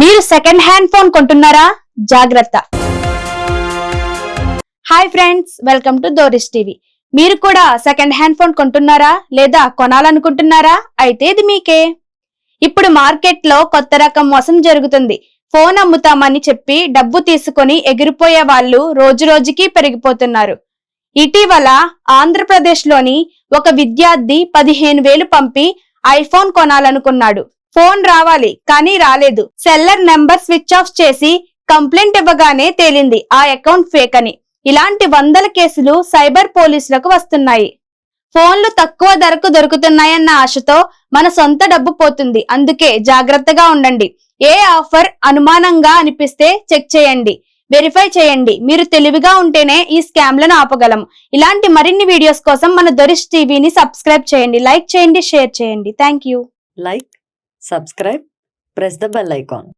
మీరు second hand phone కొంటున్నారా? జాగ్రత్త. Hi friends welcome to Dorish TV మీరు కూడా సెకండ్ హ్యాండ్ ఫోన్ కొంటున్నారా? లేదా కొనాలనుకుంటున్నారా? అయితే ఇది మీకే. ఇప్పుడు మార్కెట్లో కొత్త రకం మోసం జరుగుతుంది. ఫోన్ అమ్ముతామని చెప్పి డబ్బు తీసుకొని ఎగిరిపోయే వాళ్ళు రోజు రోజుకి పెరిగిపోతున్నారు. ఇటీవల ఆంధ్రప్రదేశ్లోని ఒక విద్యార్థి పదిహేను వేలు పంపి ఐఫోన్ కొనాలనుకున్నాడు. ఫోన్ రావాలి కానీ రాలేదు. సెల్లర్ నెంబర్ స్విచ్ ఆఫ్ చేసి కంప్లైంట్ ఇవ్వగానే తేలింది. ఆ అకౌంట్ ఫేక్ అని. ఇలాంటి వందల కేసులు సైబర్ పోలీసులకు వస్తున్నాయి. ఫోన్లు తక్కువ ధరకు దొరుకుతున్నాయన్న ఆశతో మన సొంత డబ్బు పోతుంది. అందుకే జాగ్రత్తగా ఉండండి. ఏ ఆఫర్ అనుమానంగా అనిపిస్తే చెక్ చేయండి. వెరిఫై చేయండి. మీరు తెలివిగా ఉంటేనే ఈ స్కామ్లను ఆపగలం. ఇలాంటి మరిన్ని వీడియోస్ కోసం మన దొరిష్ టీవీని సబ్స్క్రైబ్ చేయండి. లైక్ చేయండి షేర్ చేయండి. Thank you subscribe press the bell icon.